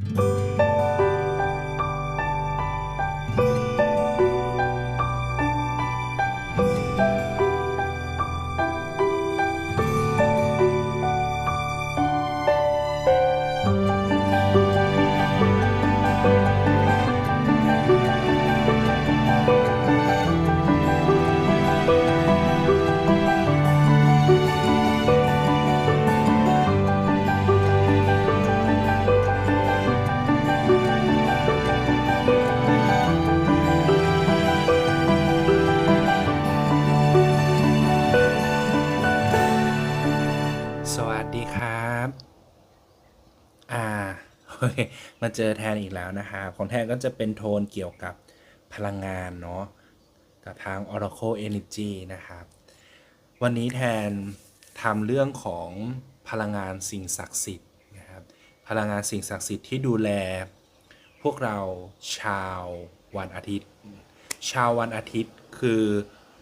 ส มาเจอแทนอีกแล้วนะครับของแทนก็จะเป็นโทนเกี่ยวกับพลังงานเนาะกับทาง Oracle Energy นะครับ วันนี้แทนทำเรื่องของพลังงานสิ่งศักดิ์สิทธิ์นะครับพลังงานสิ่งศักดิ์สิทธิ์ที่ดูแล พวกเราชาววันอาทิตย์ ชาววันอาทิตย์คือ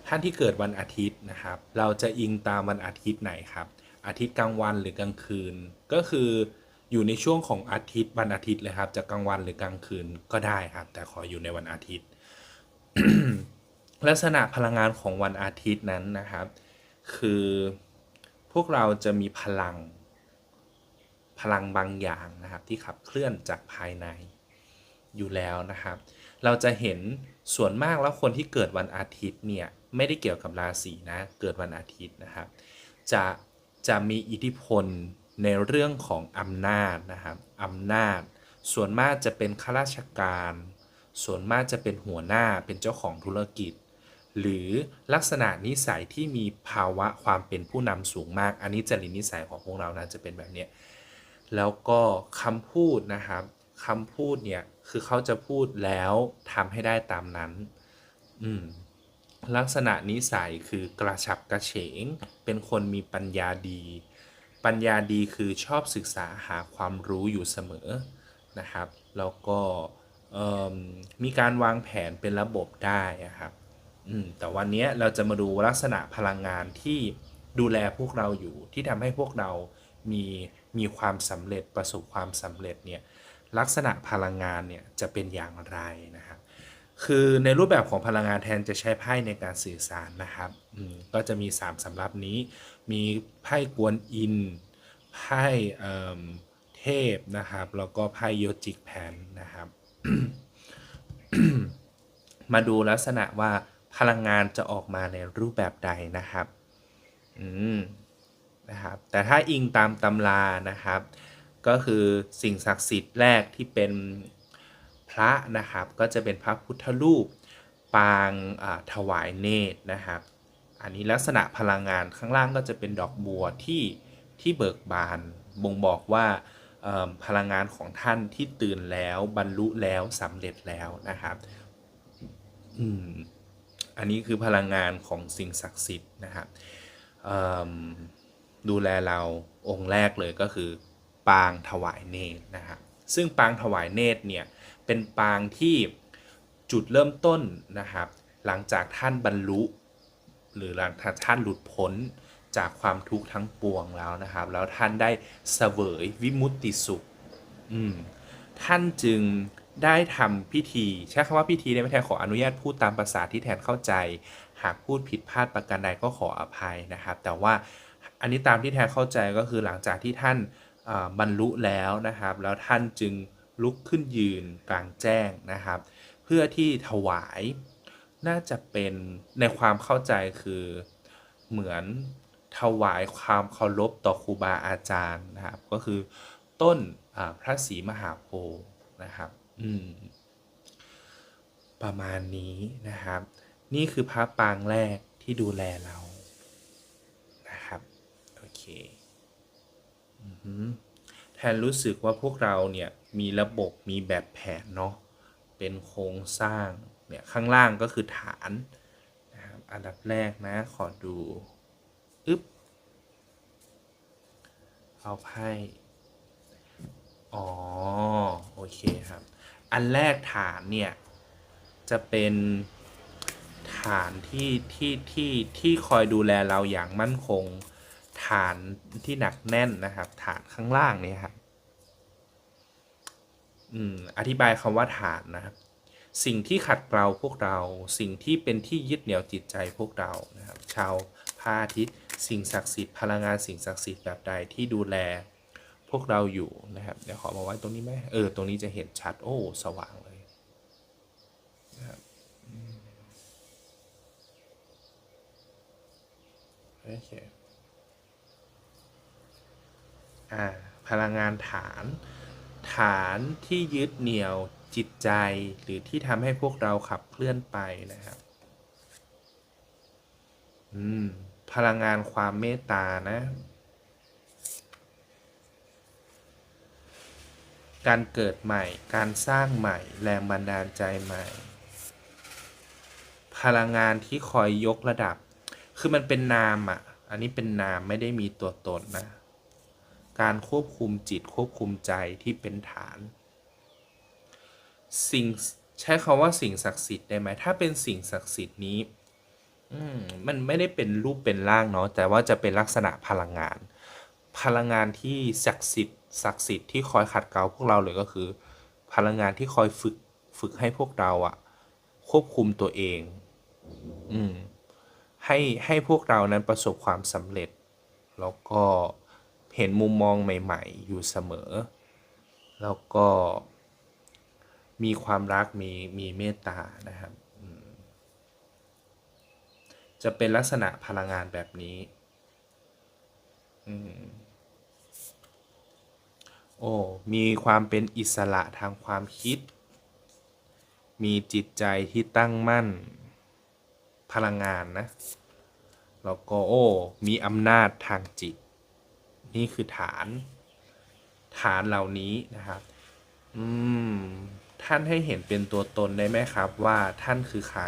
ท่านที่เกิดวันอาทิตย์นะครับ เราจะอิงตามวันอาทิตย์ไหนครับ อาทิตย์กลางวันหรือกลางคืน ก็คือ อยู่ในช่วงของอาทิตย์วันอาทิตย์เลยครับจะกลางวันหรือกลางคืนก็ได้ครับ แต่ขออยู่ในวันอาทิตย์ ลักษณะพลังงานของวันอาทิตย์นั้นนะครับ คือพวกเราจะมีพลัง พลังบางอย่างนะครับ ที่ขับเคลื่อนจากภายในอยู่แล้วนะครับ เราจะเห็นส่วนมากแล้วคนที่เกิดวันอาทิตย์เนี่ยไม่ได้เกี่ยวกับราศีนะ เกิดวันอาทิตย์นะครับ จะจะมีอิทธิพล ในเรื่องของอำนาจนะครับอำนาจ ส่วนมากจะเป็นข้าราชการ ส่วนมากจะเป็นหัวหน้าเป็นเจ้าของธุรกิจ หรือลักษณะนิสัยที่มีภาวะความเป็นผู้นำสูงมาก อันนี้จริตนิสัยของพวกเรานะจะเป็นแบบนี้แล้วก็คำพูดนะครับคำพูดเนี่ยคือเขาจะพูดแล้วทำให้ได้ตามนั้น อืมลักษณะนิสัยคือกระฉับกระเฉง เป็นคนมีปัญญาดี ปัญญาดีคือชอบศึกษาหาความรู้อยู่เสมอนะครับ แล้วก็มีการวางแผนเป็นระบบได้อะครับแต่วันนี้เราจะมาดูลักษณะพลังงานที่ดูแลพวกเราอยู่ ที่ทำให้พวกเรามีมีความสำเร็จประสบความสำเร็จเนี่ยลักษณะพลังงานเนี่ยจะเป็นอย่างไรนะครับ คือในรูปแบบของพลังงานแทนจะใช้ไพ่ในการสื่อสารนะครับก็จะมี 3สำรับนี้ มีไพ่กวนอิน ไพ่เทพนะครับ แล้วก็ไพ่โยจิกแพนนะครับ มาดูลักษณะว่าพลังงานจะออกมาในรูปแบบใดนะครับ อืม นะครับ แต่ถ้าอิงตามตำรานะครับ ก็คือสิ่งศักดิ์สิทธิ์แรกที่เป็น ระนะครับ ก็จะเป็นพระพุทธรูปปางถวายเนตรนะครับ อันนี้ลักษณะพลังงานข้างล่างก็จะเป็นดอกบัวที่ที่เบิกบานบ่งบอกว่าพลังงานของท่านที่ตื่นแล้วบรรลุแล้วสำเร็จแล้วนะครับอืมอันนี้คือพลังงานของสิ่งศักดิ์สิทธิ์นะครับดูแลเราองค์แรกเลยก็คือ ปางถวายเนตรนะครับซึ่งปางถวายเนตรเนี่ย เป็นปางที่จุดเริ่มต้นนะครับ หลังจากท่านบรรลุ หรือหลังจากท่านหลุดพ้นจากความทุกข์ทั้งปวงแล้วนะครับ แล้วท่านได้เสวยวิมุตติสุข อืม ท่านจึงได้ทำพิธีใช้คำว่าพิธีได้ไหมแทนขออนุญาตพูดตามภาษาที่แทนเข้าใจ หากพูดผิดพลาดประการใดก็ขออภัยนะครับ แต่ว่าอันนี้ตามที่แทนเข้าใจก็คือหลังจากที่ท่านบรรลุแล้วนะครับ แล้วท่านจึง ลุกขึ้นยืนกลางแจ้งนะครับ เพื่อที่ถวายน่าจะเป็นในความเข้าใจคือเหมือนถวายความเคารพต่อครูบาอาจารย์นะครับ ก็คือต้นพระศรีมหาโพธิ์นะครับอืมประมาณนี้นะครับ นี่คือพระปางแรกที่ดูแลเรานะครับโอเคอแทนรู้สึกว่าพวกเราเนี่ย มีระบบมีแบบแผนเนาะเป็นโครงสร้างเนี่ยข้างล่างก็คือฐานนะครับอันดับแรกนะขอดูอึ๊บเอาไพ่อ๋อโอเคครับ อันแรกฐานเนี่ยจะเป็นฐานที่ที่ที่ที่คอยดูแลเราอย่างมั่นคง ฐานที่หนักแน่นนะครับ ฐานข้างล่างเนี่ยครับ อธิบายคำว่าฐานนะครับ สิ่งที่ขัดเกลาพวกเรา สิ่งที่เป็นที่ยึดเหนี่ยวจิตใจพวกเรานะครับ ชาวพระอาทิตย์ สิ่งศักดิ์สิทธิ์พลังงานสิ่งศักดิ์สิทธิ์แบบใดที่ดูแลพวกเราอยู่นะครับ เดี๋ยวขอมาไว้ตรงนี้ไหมเออ ตรงนี้จะเห็นชัด โอ้ สว่างเลยนะครับโอเคอ่า พลังงานฐาน ฐานที่ยึดเหนี่ยวจิตใจหรือที่ทำให้พวกเราขับเคลื่อนไปนะครับอืมพลังงานความเมตตานะ การเกิดใหม่ การสร้างใหม่ แรงบันดาลใจใหม่ พลังงานที่คอยยกระดับ คือมันเป็นนามอะ อันนี้เป็นนามไม่ได้มีตัวตนนะ การควบคุมจิตควบคุมใจที่เป็นฐาน สิ่งใช้คาว่าสิ่งศักดิ์สิทธิ์ได้ไหมถ้าเป็นสิ่งศักดิ์สิทธิ์นี้มมันไม่ได้เป็นรูปเป็นร่างเนาะแต่ว่าจะเป็นลักษณะพลังงาน พลังงานที่ศักดิ์สิทธิ์ศักดิ์สิทธิ์ที่คอยขัดเกลาพวกเราเลยก็คือ พลังงานที่คอยฝึกฝึกให้พวกเราอะควบคุมตัวเอง อืมให้ให้พวกเรานั้นประสบความสำเร็จ แล้วก็ เห็นมุมมองใหม่ ๆ อยู่เสมอ แล้วก็มีความรักมีมีเมตตานะครับจะเป็นลักษณะพลังงานแบบนี้โอ้ มีความเป็นอิสระทางความคิด มีจิตใจที่ตั้งมั่น พลังงานนะ แล้วก็โอ้ มีอำนาจทางจิต นี่คือฐาน ฐานเหล่านี้นะครับ อืม ท่านให้เห็นเป็นตัวตนได้ไหมครับ ว่าท่านคือใคร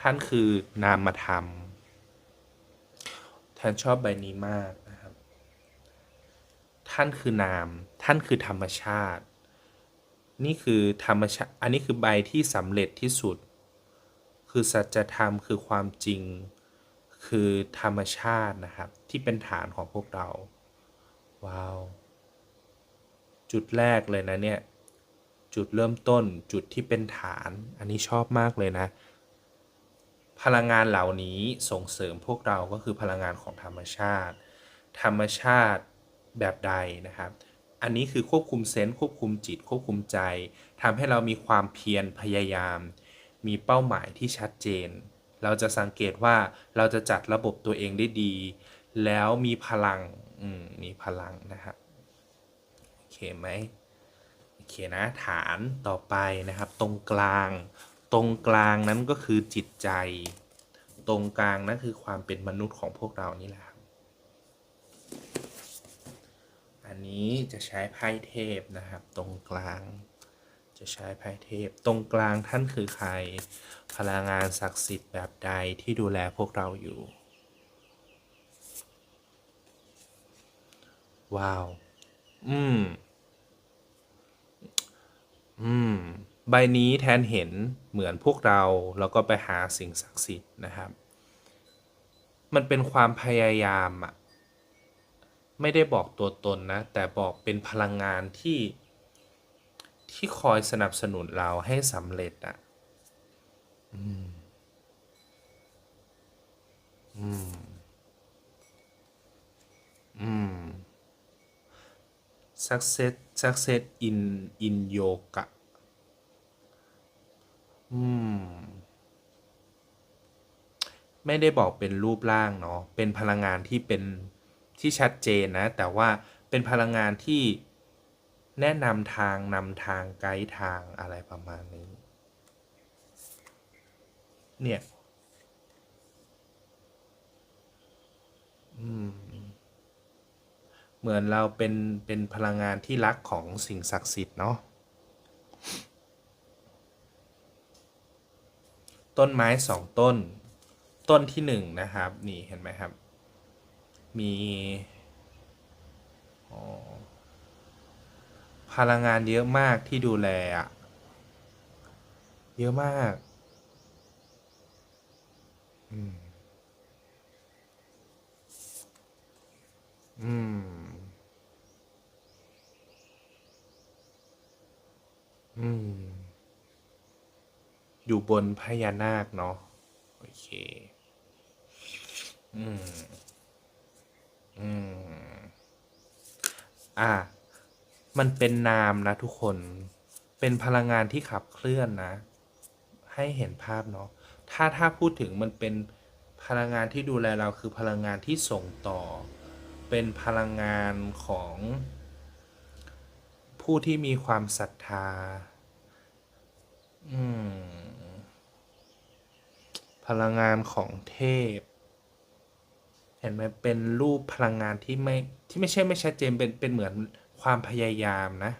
ท่านคือนามธรรม ท่านชอบใบนี้มากนะครับ ท่านคือนาม ท่านคือธรรมชาติ นี่คือธรรมชาติ อันนี้คือใบที่สำเร็จที่สุด คือสัจธรรมคือความจริง คือธรรมชาตินะครับ ที่เป็นฐานของพวกเรา ว้าว จุดแรกเลยนะเนี่ย จุดเริ่มต้นจุดที่เป็นฐาน อันนี้ชอบมากเลยนะ พลังงานเหล่านี้ส่งเสริมพวกเราก็คือพลังงานของธรรมชาติ ธรรมชาติแบบใดนะครับ อันนี้คือควบคุมเซนส์ควบคุมจิตควบคุมใจทำให้เรามีความเพียรพยายาม มีเป้าหมายที่ชัดเจน เราจะสังเกตว่าเราจะจัดระบบตัวเองได้ดี แล้วมีพลังอืมมีพลังนะครับโอเคไหมโอเคนะฐานต่อไปนะครับ ตรงกลาง ตรงกลางนั้นก็คือจิตใจ ตรงกลางนั่นคือความเป็นมนุษย์ของพวกเรานี่แหละครับอันนี้จะใช้ไพ่เทพนะครับ ตรงกลาง จะใช้ไพ่เทพ ตรงกลางท่านคือใคร พลังงานศักดิ์สิทธิ์แบบใดที่ดูแลพวกเราอยู่ ว้าว อืม อืม ใบนี้แทนเห็นเหมือนพวกเราแล้วก็ไปหาสิ่งศักดิ์สิทธิ์นะครับ มันเป็นความพยายามอะไม่ได้บอกตัวตนนะ แต่บอกเป็นพลังงานที่ ที่คอยสนับสนุนเราให้สำเร็จอะอืม อืม อืม success success in in yoga อืม ไม่ได้บอกเป็นรูปร่างเนาะ เป็นพลังงานที่เป็นที่ชัดเจนนะ แต่ว่าเป็นพลังงานที่ แนะนำทางนำทางไกด์ทางอะไรประมาณนี้ เนี่ย อืม เหมือนเราเป็นเป็นพลังงานที่รักของสิ่งศักดิ์สิทธิ์เนาะ ต้นไม้สองต้น ต้นที่หนึ่งนะครับ นี่เห็นไหมครับ มี อ๋อ พลังงานเยอะมากที่ดูแลอะเยอะมากอืมอืม อืม อยู่บนพญานาคเนาะโอเค อืม อืม อ่า มันเป็นนามนะทุกคน เป็นพลังงานที่ขับเคลื่อนนะ ให้เห็นภาพเนาะ ถ้าถ้าพูดถึงมันเป็นพลังงานที่ดูแลเราคือพลังงานที่ส่งต่อ เป็นพลังงานของ ผู้ที่มีความศรัทธา อืม พลังงานของเทพ เห็นไหมเป็นรูปพลังงานที่ไม่ที่ไม่ใช่ไม่ชัดเจนเป็นเป็นเหมือน ความพยายามนะ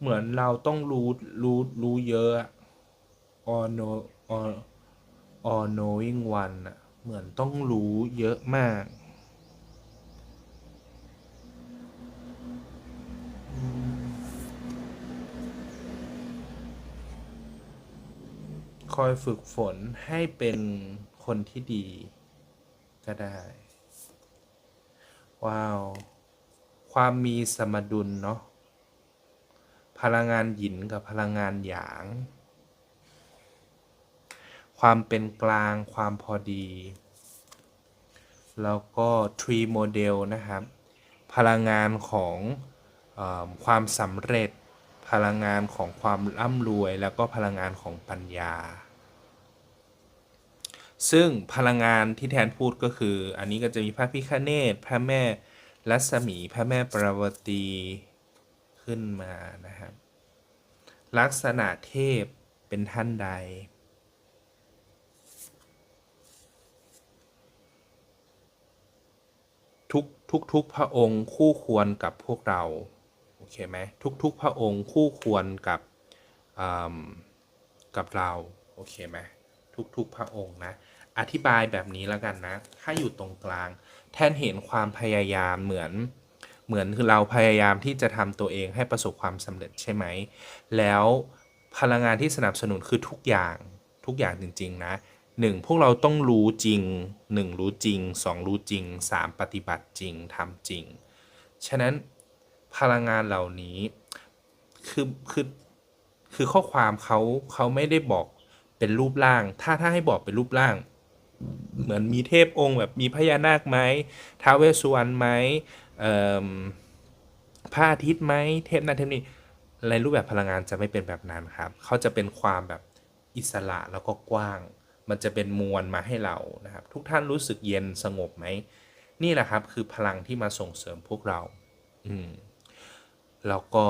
เหมือนเราต้องรู้รู้รู้เยอะ all know all all knowing one อะเหมือนต้องรู้เยอะมากคอยฝึกฝนให้เป็นคนที่ดี ก็ได้ ว้าว ความมีสมดุลเนาะพลังงานหยินกับพลังงานหยาง ความเป็นกลางความพอดี แล้วก็ tree model นะครับ พลังงานของออความสำเร็จ พลังงานของความร่ำรวย แล้วก็พลังงานของปัญญา ซึ่งพลังงานที่แทนพูดก็คือ อันนี้ก็จะมีพระพิฆเนศพระแม่รัศมีพระแม่ปราวตีขึ้นมานะครับ ลักษณะเทพเป็นท่านใด ทุกทุกทุกพระองค์คู่ควรกับพวกเรา โอเคไหมทุกทุกพระองค์คู่ควรกับอืมกับเรา โอเคไหมทุกทุกพระองค์นะ อธิบายแบบนี้แล้วกันนะ ถ้าอยู่ตรงกลาง แทนเห็นความพยายามเหมือน เหมือนคือเราพยายามที่จะทำตัวเองให้ประสบความสำเร็จใช่ไหม แล้วพลังงานที่สนับสนุนคือทุกอย่างทุกอย่างจริง ๆ นะหนึ่งพวกเราต้องรู้จริงหนึ่งรู้จริงสองรู้จริงสามปฏิบัติจริงทำจริง ฉะนั้นพลังงานเหล่านี้คือคือคือข้อความเขาเขาไม่ได้บอกเป็นรูปร่าง ถ้าถ้าให้บอกเป็นรูปร่าง เหมือนมีเทพองค์แบบมีพญานาคไหมท้าวเวสสุวรรณไหมพระอาทิตย์ไหมเทพนั้นเทพนี้ในรูปแบบพลังงานจะไม่เป็นแบบนั้นครับ เขาจะเป็นความแบบอิสระแล้วก็กว้าง มันจะเป็นมวลมาให้เรานะครับ ทุกท่านรู้สึกเย็นสงบไหม นี่แหละครับคือพลังที่มาส่งเสริมพวกเรา อืม แล้วก็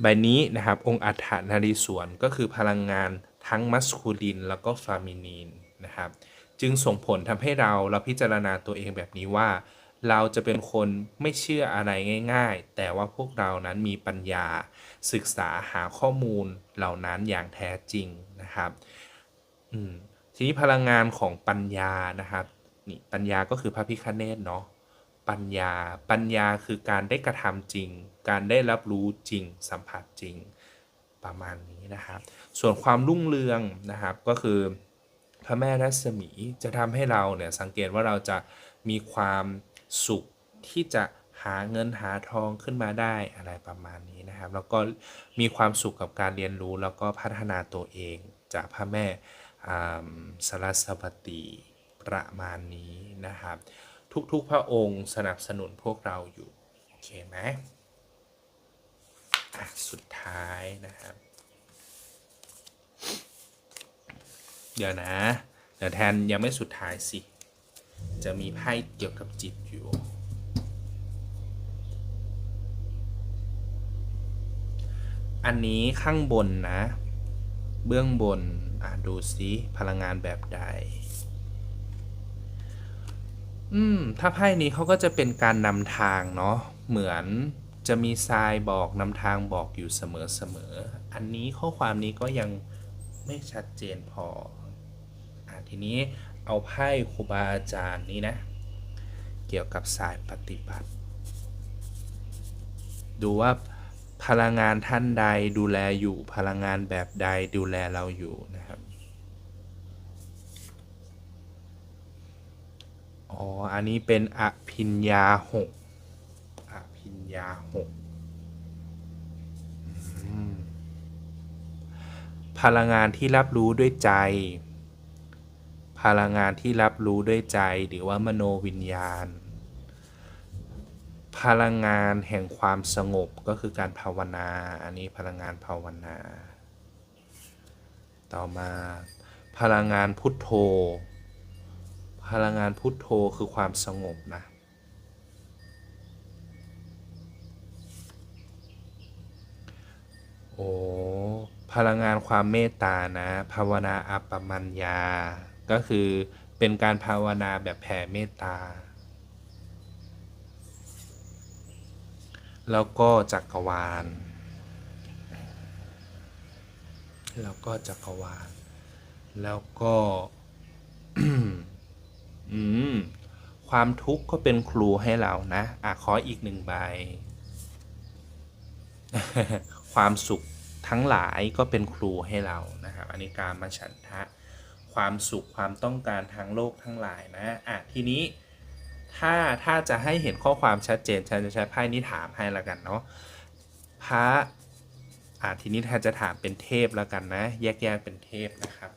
ใบนี้นะครับ องค์อัฏฐนารีสวนก็คือพลังงานทั้งมัสคูลินแล้วก็ฟามินีนนะครับ จึงส่งผลทำให้เราเราพิจารณาตัวเองแบบนี้ว่า เราจะเป็นคนไม่เชื่ออะไรง่าย ๆ แต่ว่าพวกเรานั้นมีปัญญา ศึกษาหาข้อมูลเหล่านั้นอย่างแท้จริงนะครับทีนี้พลังงานของปัญญานะครับนี่ปัญญาก็คือพระพิฆเนศเนาะปัญญาปัญญาคือการได้กระทำจริง การได้รับรู้จริง สัมผัสจริง ประมาณนี้นะครับ ส่วนความรุ่งเรืองนะครับก็คือ พระแม่รัศมีจะทำให้เราเนี่ยสังเกตว่าเราจะมีความสุขที่จะหาเงินหาทองขึ้นมาได้อะไรประมาณนี้นะครับ แล้วก็มีความสุขกับการเรียนรู้แล้วก็พัฒนาตัวเองจากพระแม่อ่าสรัสวตีประมาณนี้นะครับ ทุกๆพระองค์สนับสนุนพวกเราอยู่ โอเคไหมสุดท้ายนะครับ เดี๋ยวนะเดี๋ยวแทนยังไม่สุดท้ายสิ จะมีไพ่เกี่ยวกับจิตอยู่ อันนี้ข้างบนนะ เบื้องบนอะดูสิพลังงานแบบใด อืม ถ้าไพ่นี้เขาก็จะเป็นการนำทางเนาะ เหมือนจะมีทรายบอกนำทางบอกอยู่เสมอๆ อันนี้ข้อความนี้ก็ยังไม่ชัดเจนพอ ทีนี้เอาไพ่ครูบาอาจารย์นี้นะ เกี่ยวกับสายปฏิบัติ ดูว่าพลังงานท่านใดดูแลอยู่พลังงานแบบใดดูแลเราอยู่นะครับ อ๋อ อันนี้เป็นอภิญญาหกอภิญญาหกพลังงานที่รับรู้ด้วยใจ พลังงานที่รับรู้ด้วยใจหรือว่ามโนวิญญาณ พลังงานแห่งความสงบก็คือการภาวนา อันนี้พลังงานภาวนา ต่อมา พลังงานพุทโธ พลังงานพุทโธคือความสงบนะโอ้พลังงานความเมตตานะ ภาวนาอัปปมัญญา ก็คือเป็นการภาวนาแบบแผ่เมตตา แล้วก็จักรวาล แล้วก็จักรวาล แล้วก็ความทุกข์ก็เป็นครูให้เรานะอะขออีกหนึ่งใบ ความสุขทั้งหลายก็เป็นครูให้เรานะครับ อันนี้การมาฉันทะ ความสุขความต้องการทางโลกทั้งหลายนะอะทีนี้ถ้าถ้าจะให้เห็นข้อความชัดเจนฉันจะใช้ไพ่นี้ถามให้ละกันเนาะพระอะทีนี้แทนจะถามเป็นเทพล้วกันนะ แยกๆเป็นเทพนะครับ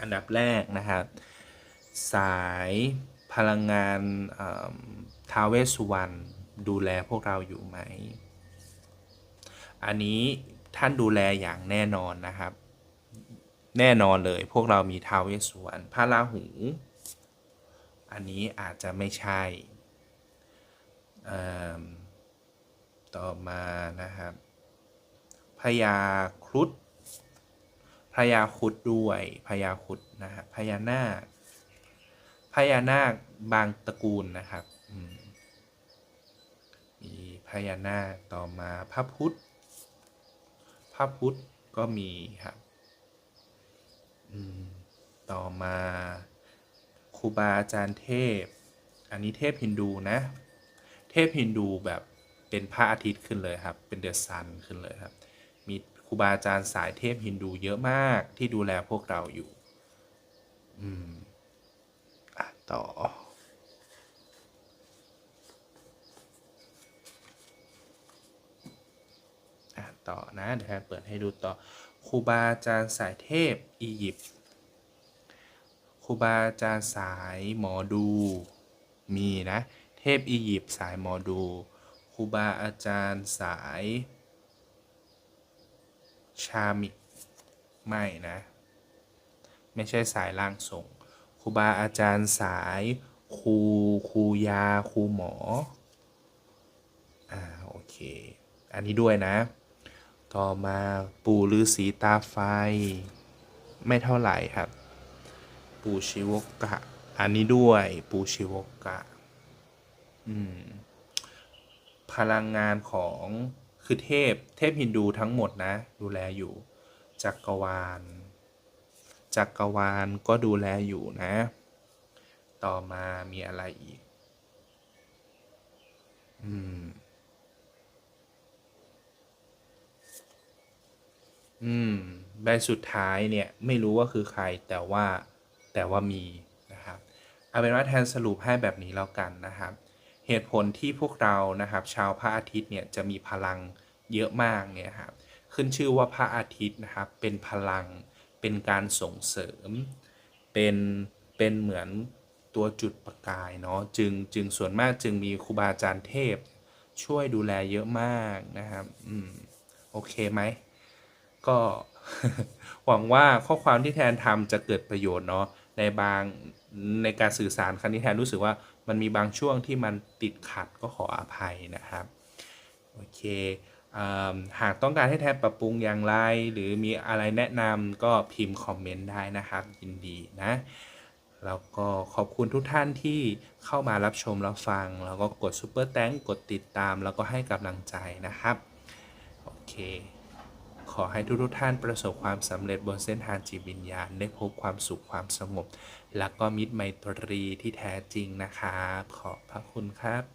อันดับแรกนะครับ สายพลังงานเท้าวเวสสุวรรณดูแลพวกเราอยู่ไหม อันนี้ท่านดูแลอย่างแน่นอนนะครับ แน่นอนเลย พวกเรามีท้าวเวสสุวรพระราหู อันนี้อาจจะไม่ใช่ต่อมานะครับพญาครุฑพญาครุฑด้วยพญาครุฑนะครับพญานาคพญานาคบางตระกูลนะครับมีพญานาคต่อมาพระพุทธ พระพุทธก็มีครับ ต่อมาครูบาอาจารย์เทพ อันนี้เทพฮินดูนะ เทพฮินดูแบบเป็นพระอาทิตย์ขึ้นเลยครับ เป็นเดือะซันขึ้นเลยครับ มีครูบาอาจารย์สายเทพฮินดูเยอะมากที่ดูแลพวกเราอยู่ อืมอะต่อต่อนะเดี๋ยวเปิดให้ดูต่อ ครูบาอาจารย์สายเทพอียิปต์ครูบาอาจารย์สายหมอดู มีนะเทพอียิปต์สายหมอดูครูบาอาจารย์สาย ชามิกไม่นะ ไม่ใช่สายล่างทรงครูบาอาจารย์สายครูครูยาครูหมออ่าโอเค อันนี้ด้วยนะ ต่อมาปู่ฤาษีตาไฟ ไม่เท่าไหร่ครับ ปู่ชิวกะ อันนี้ด้วยปู่ชิวกะ อืม พลังงานของคือเทพ เทพฮินดูทั้งหมดนะ ดูแลอยู่ จักรวาล จักรวาลก็ดูแลอยู่นะ ต่อมามีอะไรอีก อืม อืมใบสุดท้ายเนี่ยไม่รู้ว่าคือใครแต่ว่าแต่ว่ามีนะครับเอาเป็นว่าแทนสรุปให้แบบนี้แล้วกันนะครับ เหตุผลที่พวกเรานะครับ ชาวพระอาทิตย์เนี่ยจะมีพลังเยอะมากเนี่ยครับขึ้นชื่อว่าพระอาทิตย์นะครับเป็นพลังเป็นการส่งเสริม เป็นเป็นเหมือนตัวจุดประกายเนาะจึงจึงส่วนมากจึงมีครูบาอาจารย์เทพ ช่วยดูแลเยอะมากนะครับอืมโอเคไหม ก็หวังว่าข้อความที่แทนทำจะเกิดประโยชน์เนาะในบางในการสื่อสารครั้งนี้แทนรู้สึกว่ามันมีบางช่วงที่มันติดขัดก็ขออภัยนะครับโอเคอ่าหากต้องการให้แทนปรับปรุงอย่างไร หรือมีอะไรแนะนำก็พิมพ์คอมเมนต์ได้นะครับ ยินดีนะ แล้วก็ขอบคุณทุกท่านที่เข้ามารับชมรับฟัง แล้วก็กดซุปเปอร์แตงกดติดตาม แล้วก็ให้กำลังใจนะครับ โอเค ขอให้ทุกทุกๆท่านประสบความสำเร็จบนเส้นทางจิตวิญญาณ ได้พบความสุขความสงบ และก็มิตรไมตรีที่แท้จริงนะครับ ขอบพระคุณครับ